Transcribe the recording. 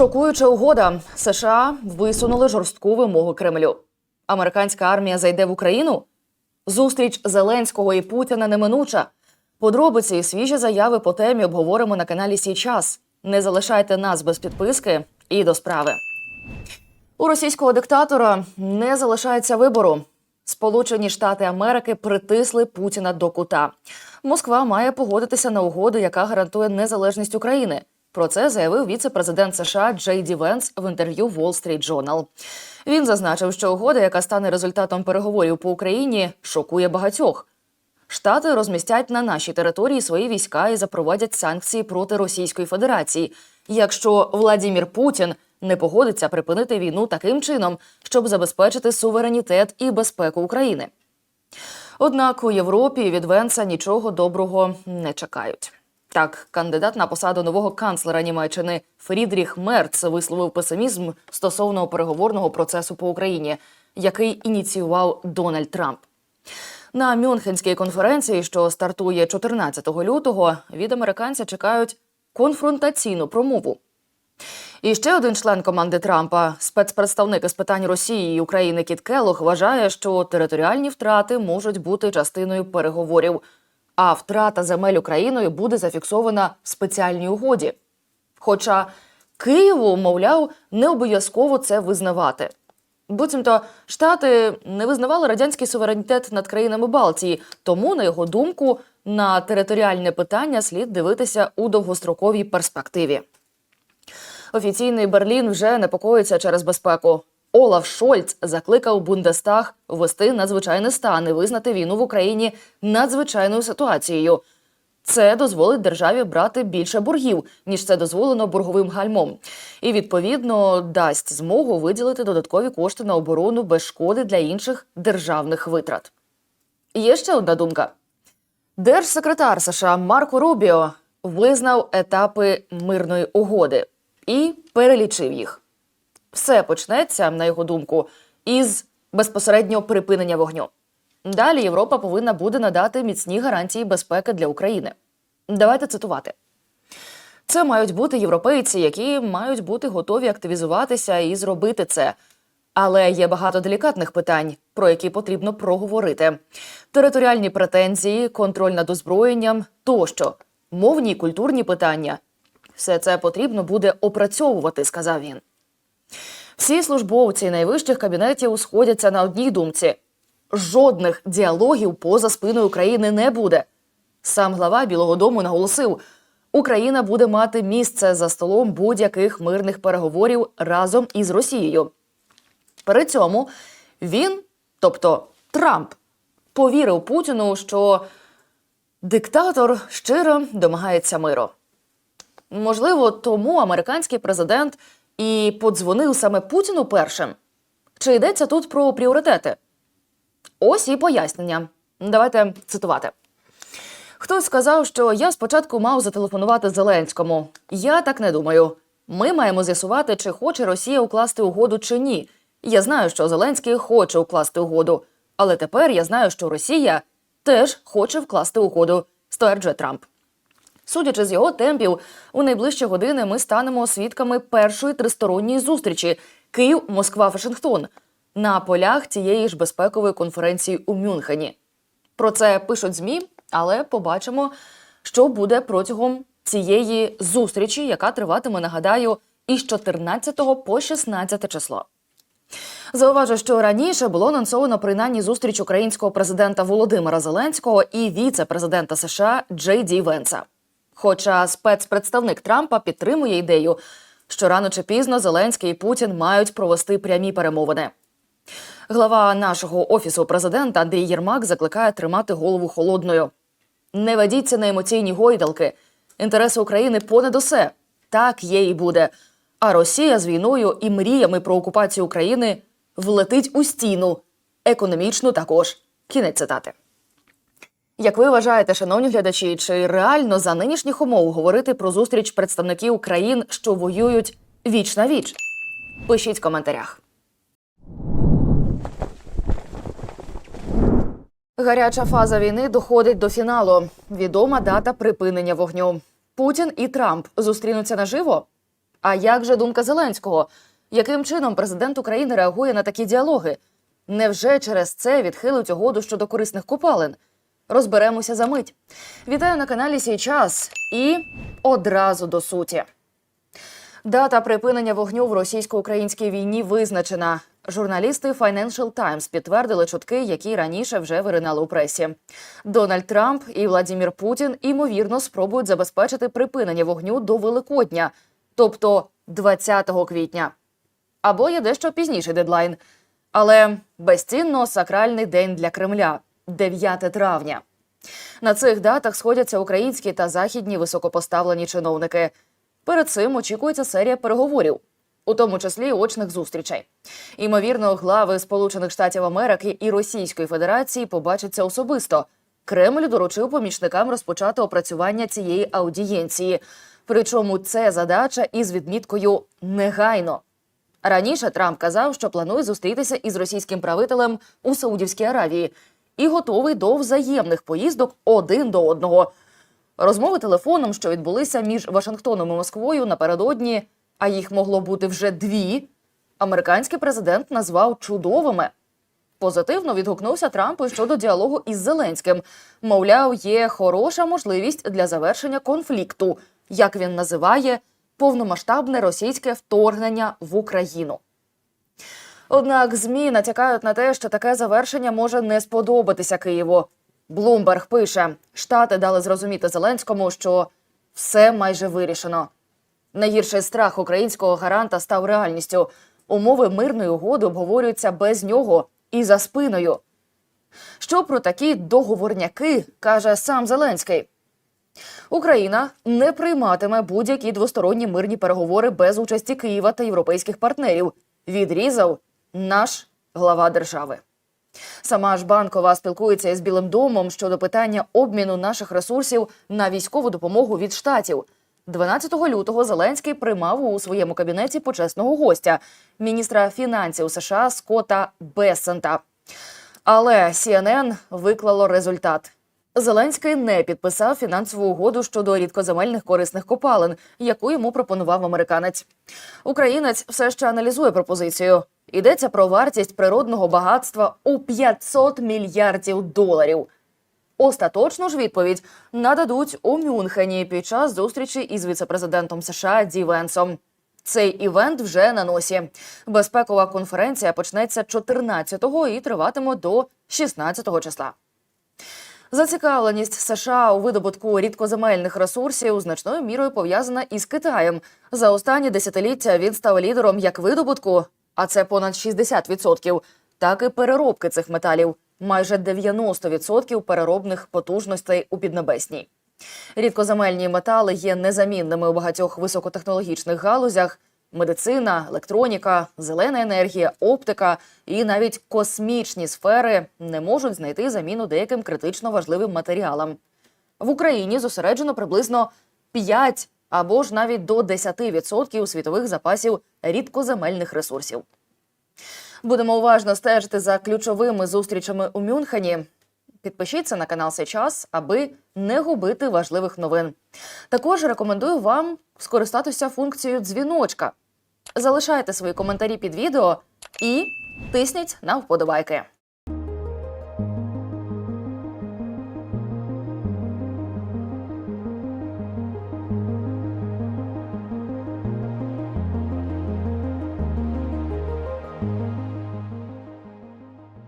Шокуюча угода. США висунули жорстку вимогу Кремлю. Американська армія зайде в Україну. Зустріч Зеленського і Путіна неминуча. Подробиці і свіжі заяви по темі обговоримо на каналі Сій час. Не залишайте нас без підписки і до справи. У російського диктатора не залишається вибору. Сполучені Штати Америки притисли Путіна до кута. Москва має погодитися на угоду, яка гарантує незалежність України. Про це заявив віце-президент США Джей Ді Венс в інтерв'ю Wall Street Journal. Він зазначив, що угода, яка стане результатом переговорів по Україні, шокує багатьох. Штати розмістять на нашій території свої війська і запровадять санкції проти Російської Федерації, якщо Владімір Путін не погодиться припинити війну таким чином, щоб забезпечити суверенітет і безпеку України. Однак у Європі від Венса нічого доброго не чекають. Так, кандидат на посаду нового канцлера Німеччини Фрідріх Мерц висловив песимізм стосовно переговорного процесу по Україні, який ініціював Дональд Трамп. На Мюнхенській конференції, що стартує 14 лютого, від американця чекають конфронтаційну промову. І ще один член команди Трампа, спецпредставник із питань Росії і України Кіт Келлог, вважає, що територіальні втрати можуть бути частиною переговорів, а втрата земель Україною буде зафіксована в спеціальній угоді. Хоча Києву, мовляв, не обов'язково це визнавати. Буцімто Штати не визнавали радянський суверенітет над країнами Балтії, тому, на його думку, на територіальне питання слід дивитися у довгостроковій перспективі. Офіційний Берлін вже непокоїться через безпеку. Олаф Шольц закликав Бундестаг ввести надзвичайний стан і визнати війну в Україні надзвичайною ситуацією. Це дозволить державі брати більше боргів, ніж це дозволено борговим гальмом, і відповідно дасть змогу виділити додаткові кошти на оборону без шкоди для інших державних витрат. Є ще одна думка: держсекретар США Марко Рубіо визнав етапи мирної угоди і перелічив їх. Все почнеться, на його думку, із безпосереднього припинення вогню. Далі Європа повинна буде надати міцні гарантії безпеки для України. Давайте цитувати. Це мають бути європейці, які мають бути готові активізуватися і зробити це. Але є багато делікатних питань, про які потрібно проговорити: територіальні претензії, контроль над озброєнням тощо, мовні і культурні питання. Все це потрібно буде опрацьовувати, сказав він. Всі службовці найвищих кабінетів сходяться на одній думці: жодних діалогів поза спиною України не буде. Сам глава Білого Дому наголосив, Україна буде мати місце за столом будь-яких мирних переговорів разом із Росією. При цьому він, тобто Трамп, повірив Путіну, що диктатор щиро домагається миру. Можливо, тому американський президент і подзвонив саме Путіну першим. Чи йдеться тут про пріоритети? Ось і пояснення. Давайте цитувати. Хтось сказав, що я спочатку мав зателефонувати Зеленському. Я так не думаю. Ми маємо з'ясувати, чи хоче Росія укласти угоду чи ні. Я знаю, що Зеленський хоче укласти угоду, але тепер я знаю, що Росія теж хоче вкласти угоду, стверджує Трамп. Судячи з його темпів, у найближчі години ми станемо свідками першої тристоронньої зустрічі Київ, Москва, Вашингтон на полях цієї ж безпекової конференції у Мюнхені. Про це пишуть змі, але побачимо, що буде протягом цієї зустрічі, яка триватиме, нагадаю, із 14 по 16 число. Зауважу, що раніше було анонсовано принаймні зустріч українського президента Володимира Зеленського і віце-президента США Джей Ді Венса. Хоча спецпредставник Трампа підтримує ідею, що рано чи пізно Зеленський і Путін мають провести прямі перемовини. Глава нашого офісу президента Андрій Єрмак закликає тримати голову холодною. Не ведіться на емоційні гойдалки. Інтереси України понад усе. Так є і буде. А Росія з війною і мріями про окупацію України влетить у стіну. Економічну також. Кінець цитати. Як ви вважаєте, шановні глядачі, чи реально за нинішніх умов говорити про зустріч представників країн, що воюють віч на віч? Пишіть в коментарях. Гаряча фаза війни доходить до фіналу. Відома дата припинення вогню. Путін і Трамп зустрінуться наживо. А як же думка Зеленського? Яким чином президент України реагує на такі діалоги? Невже через це відхилить угоду щодо корисних копалин? Розберемося за мить. Вітаю на каналі Сій час і одразу до суті. Дата припинення вогню в російсько-українській війні визначена. Журналісти Financial Times підтвердили чутки, які раніше вже виринали у пресі. Дональд Трамп і Владімір Путін ймовірно спробують забезпечити припинення вогню до Великодня, тобто 20 квітня. Або є дещо пізніший дедлайн. Але безцінно сакральний день для Кремля 9 травня. На цих датах сходяться українські та західні високопоставлені чиновники. Перед цим очікується серія переговорів, у тому числі очних зустрічей. Ймовірно, глави Сполучених Штатів Америки і Російської Федерації побачаться особисто. Кремль доручив помічникам розпочати опрацювання цієї аудієнції. Причому це задача із відміткою негайно. Раніше Трамп казав, що планує зустрітися із російським правителем у Саудівській Аравії і готовий до взаємних поїздок один до одного. Розмови телефоном, що відбулися між Вашингтоном і Москвою напередодні, а їх могло бути вже дві. Американський президент назвав чудовими. Позитивно відгукнувся Трамп щодо діалогу із Зеленським. Мовляв, є хороша можливість для завершення конфлікту, як він називає повномасштабне російське вторгнення в Україну. Однак змі натякають на те, що таке завершення може не сподобатися Києву. Блумберг пише: Штати дали зрозуміти Зеленському, що все майже вирішено. Найгірший страх українського гаранта став реальністю. Умови мирної угоди обговорюються без нього і за спиною. Що про такі договорняки каже сам Зеленський? Україна не прийматиме будь-які двосторонні мирні переговори без участі Києва та європейських партнерів. Відрізав наш глава держави. Сама ж банкова спілкується із Білим домом щодо питання обміну наших ресурсів на військову допомогу від штатів. 12 лютого Зеленський приймав у своєму кабінеті почесного гостя міністра фінансів США Скотта Бессента. Але CNN виклало результат. Зеленський не підписав фінансову угоду щодо рідкоземельних корисних копалин, яку йому пропонував американець. Українець все ще аналізує пропозицію. Йдеться про вартість природного багатства у 500 мільярдів доларів. Остаточну ж відповідь нададуть у Мюнхені під час зустрічі із віцепрезидентом США Ді Венсом. Цей івент вже на носі. Безпекова конференція почнеться 14-го і триватиме до 16-го числа. Зацікавленість США у видобутку рідкоземельних ресурсів значною мірою пов'язана із Китаєм. За останні десятиліття він став лідером як видобутку, а це понад 60%, так і переробки цих металів. Майже 90% переробних потужностей у Піднебесній. Рідкоземельні метали є незамінними у багатьох високотехнологічних галузях: медицина, електроніка, зелена енергія, оптика і навіть космічні сфери не можуть знайти заміну деяким критично важливим матеріалам. В Україні зосереджено приблизно 5 або ж навіть до 10% світових запасів рідкоземельних ресурсів. Будемо уважно стежити за ключовими зустрічами у Мюнхені. Підпишіться на канал Сейчас, аби не губити важливих новин. Також рекомендую вам скористатися функцією дзвіночка. Залишайте свої коментарі під відео і тисніть на вподобайки.